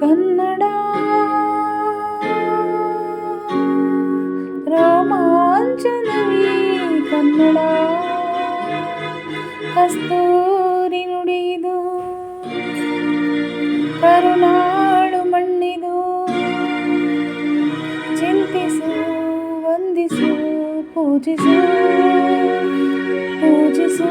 ಕನ್ನಡ ರೋಮಾಂಚನವೇ ಕನ್ನಡ ಕಸ್ತೂರಿ ನುಡಿದು ಕರುನಾಡು ಮಣ್ಣಿದು ಚಿಂತಿಸು ವಂದಿಸು ಪೂಜಿಸು ಪೂಜಿಸು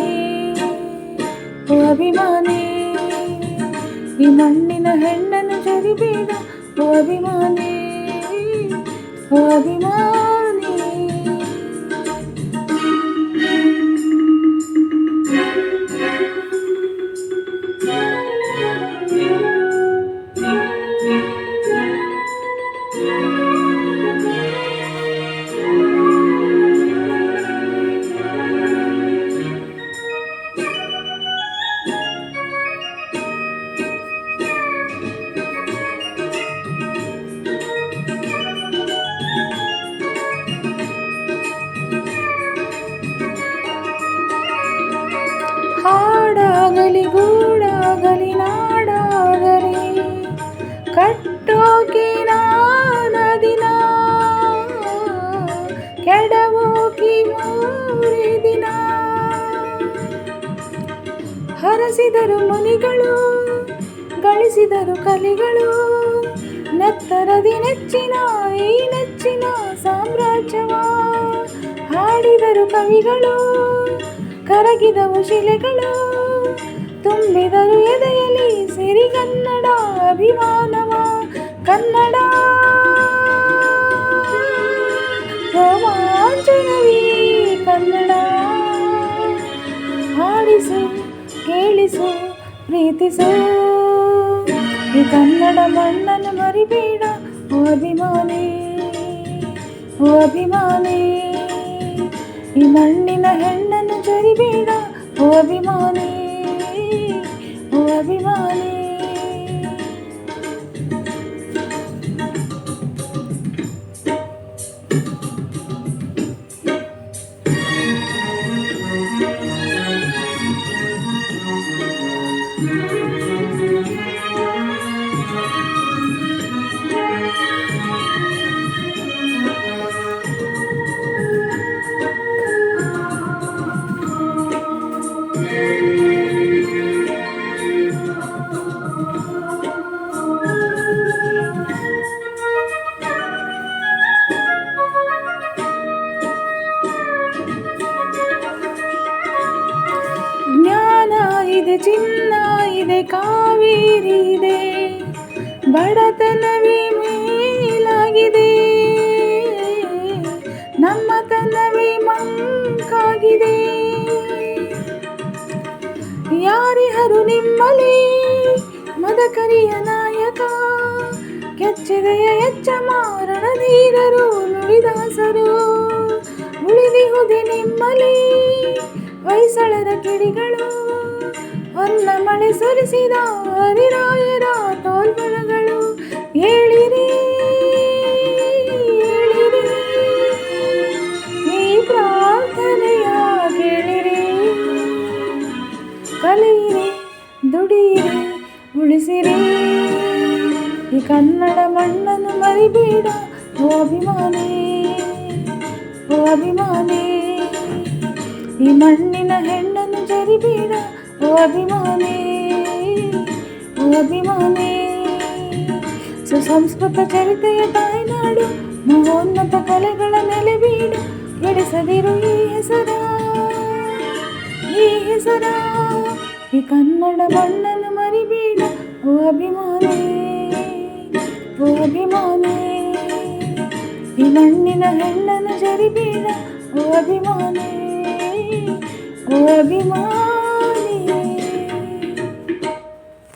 ಅಭಿಮಾನಿ. ಈ ಮಣ್ಣಿನ ಹೆಣ್ಣನ್ನು ಜರಿಬೇಡ ಓ ಅಭಿಮಾನಿ ಓ ಅಭಿಮಾನಿ. ಹರಸಿದರು ಮುನಿಗಳು, ಗಳಿಸಿದರು ಕಲಿಗಳು. ನೆತ್ತರದಿ ನೆಚ್ಚಿನ, ಈ ನೆಚ್ಚಿನ ಸಾಮ್ರಾಜ್ಯವ ಹಾಡಿದರು ಕವಿಗಳು. ಕರಗಿದವು ಶಿಲೆಗಳು, ತುಂಬಿದರು ಎದೆಯಲಿ ಸಿರಿಗನ್ನಡ ಅಭಿಮಾನವ. ಕನ್ನಡ ಪ್ರೀತಿಸು ಈ ಕನ್ನಡ ಮಣ್ಣನ್ನು ಮರಿಬೇಡ ಓ ಅಭಿಮಾನಿ ಓ ಅಭಿಮಾನಿ ಈ ಮಣ್ಣಿನ ಹೆಣ್ಣನ್ನು ಜರಿಬೇಡ ಓ ಅಭಿಮಾನಿ ಓ ಅಭಿಮಾನಿ ಚಿನ್ನ ಇದೆ, ಕಾವೇರಿ ಇದೆ. ಬಡತನವೇ ಮೇಲಾಗಿದೆ. ನಮ್ಮತನವೇ ಮಂಕಾಗಿದೆ. ಯಾರಿಹರು ನಿಮ್ಮಲಿ ಮದಕರಿಯ ನಾಯಕ. ಕೆಚ್ಚೆದೆಯ ಎಚ್ಚ ಮಾರಣಧೀರರು ನುಡಿದಾಸರು. ಉಳಿದಿಹುದೆ ನಿಮ್ಮಲಿ ಹೊಯ್ಸಳರ ಕಿಡಿಗಳು. ಹೊನ್ನ ಮಳೆ ಸುರಿಸಿದ ಹರಿರಾಯರ ತೋಲ್ಬಲಗಳು ಹೇಳಿರಿ ಈ ಪ್ರಾರ್ಥನೆಯ ಕೇಳಿರಿ. ಕಲಿಯಿರಿ, ದುಡಿಯಿರಿ, ಉಳಿಸಿರಿ. ಈ ಕನ್ನಡ ಮಣ್ಣನ್ನು ಮರಿಬೇಡ, ಓ ಅಭಿಮಾನಿ ಓ ಅಭಿಮಾನಿ. ಈ ಮಣ್ಣಿನ ಹೆಣ್ಣನ್ನು ಜರಿಬೇಡ ಓ ಅಭಿಮಾನಿ ಓ ಅಭಿಮಾನಿ. ಸುಸಂಸ್ಕೃತ ಚರಿತೆಯ ತಾಯ್ನಾಡು ಮಹೋನ್ನತ ಕಲೆಗಳ ನೆಲೆಬೀಡು ಎಡಿಸದಿರು ಈ ಹೆಸರ ಈ ಹೆಸರ. ಈ ಕನ್ನಡ ಬಣ್ಣನ ಮರಿಬೇಡ, ಓ ಅಭಿಮಾನಿ, ಓ ಅಭಿಮಾನೇ. ಈ ಮಣ್ಣಿನ ಹೆಣ್ಣನ ಜರಿಬೇಡ, ಓ ಅಭಿಮಾನಿ ಓ ಅಭಿಮಾನಿ.